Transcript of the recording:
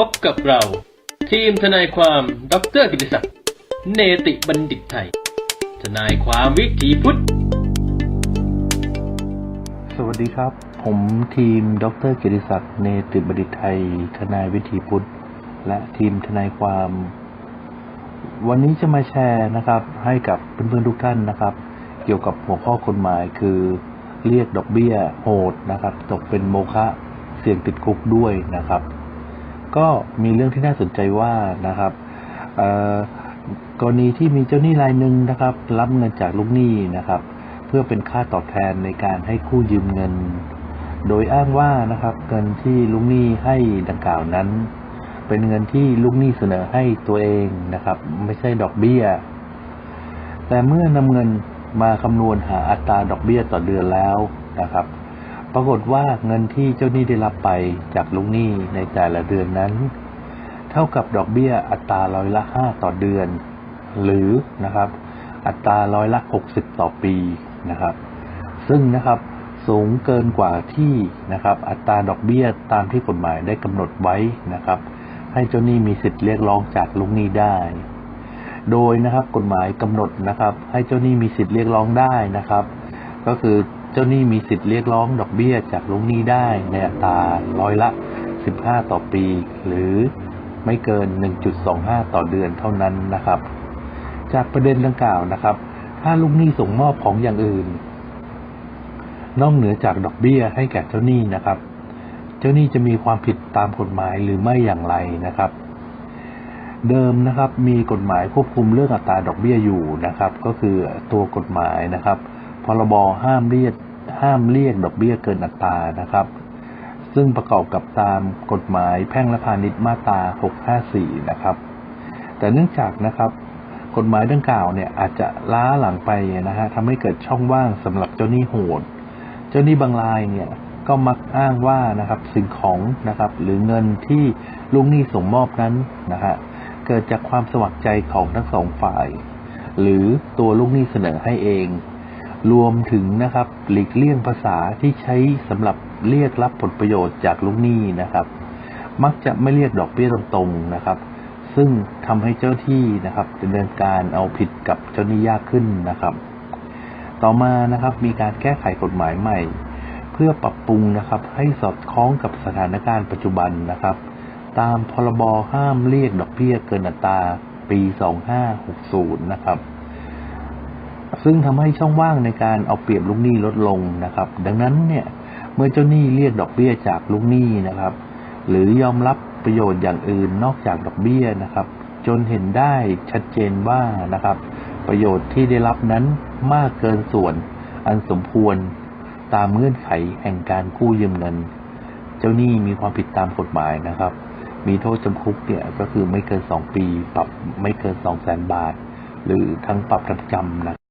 พบกับเรา ทีมทนายความดรกิติศักดิ์เนติบัณฑิตไทย ทนายความวิถีพุทธ สวัสดีครับ ผมทีมดรกียรติศักดิ์เนติบัณฑิตไทย ทนายวิถีพุทธ และทีมทนายความ วันนี้จะมาแชร์นะครับ ให้กับเพื่อนๆทุกท่านนะครับ เกี่ยวกับหัวข้อกฎหมายคือเรียกดอกเบี้ยโหดนะครับ ตกเป็นโมฆะเสี่ยงติดคุกด้วยนะครับ ก็มีเรื่องที่น่าสนใจว่านะครับกรณีที่มีเจ้าหนี้รายหนึ่งนะครับ รับเงินจากลูกหนี้นะครับ เพื่อเป็นค่าตอบแทนในการให้กู้ยืมเงิน โดยอ้างว่านะครับ เงินที่ลูกหนี้ให้ดังกล่าวนั้น เป็นเงินที่ลูกหนี้เสนอให้ตัวเองนะครับ ไม่ใช่ดอกเบี้ย แต่เมื่อนำเงินมาคำนวณหาอัตราดอกเบี้ยต่อเดือนแล้วนะครับ ปรากฏว่าเงินที่เจ้าหนี้ได้รับไปจากลูกหนี้ในแต่ละเดือนนั้น เท่ากับดอกเบี้ยอัตราร้อยละห้าต่อเดือน หรือนะครับ อัตราร้อยละหกสิบต่อปีนะครับ ซึ่งนะครับสูงเกินกว่าที่นะครับ อัตราดอกเบี้ยตามที่กฎหมายได้กำหนดไว้นะครับ ให้เจ้าหนี้มีสิทธิ์เรียกร้องจากลูกหนี้ได้ โดยนะครับกฎหมายกำหนดนะครับ ให้เจ้าหนี้มีสิทธิ์เรียกร้องได้นะครับ ก็คือ จ้าหนี้มีสิทธิ์เรียกร้องดอกเบี้ยจากลูกหนี้ได้ในอัตราร้อยละ 15 ต่อปี หรือไม่เกิน 1.25 ต่อเดือนเท่านั้นนะครับ จากประเด็นดังกล่าวนะครับ ถ้าลูกหนี้ส่งมอบของอย่างอื่น นอกเหนือจากดอกเบี้ยให้แก่เจ้าหนี้นะครับ เจ้าหนี้จะมีความผิดตามกฎหมายหรือไม่อย่างไรนะครับ เดิมนะครับมีกฎหมายควบคุมเรื่องอัตราดอกเบี้ยอยู่นะครับ ก็คือตัวกฎหมายนะครับพรบห้ามเรียก ห้ามเรียกดอกเบี้ยเกินอัตรานะครับ ซึ่งประกอบกับตามกฎหมายแพ่งและพาณิชย์มาตรา 654 นะครับ แต่เนื่องจากนะครับ กฎหมายดังกล่าวเนี่ยอาจจะล้าหลังไปนะฮะทำให้เกิดช่องว่างสำหรับเจ้าหนี้โหด เจ้าหนี้บางรายเนี่ยก็มักอ้างว่านะครับสิ่งของนะครับ หรือเงินที่ลูกหนี้ส่งมอบนั้นนะฮะเกิดจากความสมัครใจของทั้งสองฝ่าย หรือตัวลูกหนี้เสนอให้เอง รวมถึงนะครับหลีกเลี่ยงภาษาที่ใช้สำหรับเรียกรับผลประโยชน์จากลูกหนี้นะครับ มักจะไม่เรียกดอกเบี้ยตรงๆนะครับ ซึ่งทำให้เจ้าที่นะครับดำเนินการเอาผิดกับเจ้าหนี้ยากขึ้นนะครับ ต่อมานะครับมีการแก้ไขกฎหมายใหม่ เพื่อปรับปรุงนะครับ ให้สอดคล้องกับสถานการณ์ปัจจุบันนะครับ ตามพรบห้ามเรียกดอกเบี้ยเกินอัตราปี 2560 นะครับ ซึ่งทำให้ช่องว่างในการเอาเปรียบลูกหนี้ลดลงนะครับ ดังนั้นเนี่ยเมื่อเจ้าหนี้เรียกดอกเบี้ยจากลูกหนี้นะครับ หรือยอมรับประโยชน์อย่างอื่นนอกจากดอกเบี้ยนะครับ จนเห็นได้ชัดเจนว่านะครับ ประโยชน์ที่ได้รับนั้นมากเกินส่วนอันสมควรตามเงื่อนไขแห่งการกู้ยืมเงิน เจ้าหนี้มีความผิดตามกฎหมายนะครับ มีโทษจำคุกเนี่ยก็คือไม่เกิน2ปี ปรับไม่เกิน2 0 0 0 0 0บาท หรือทั้งปรับทั้งจำนะ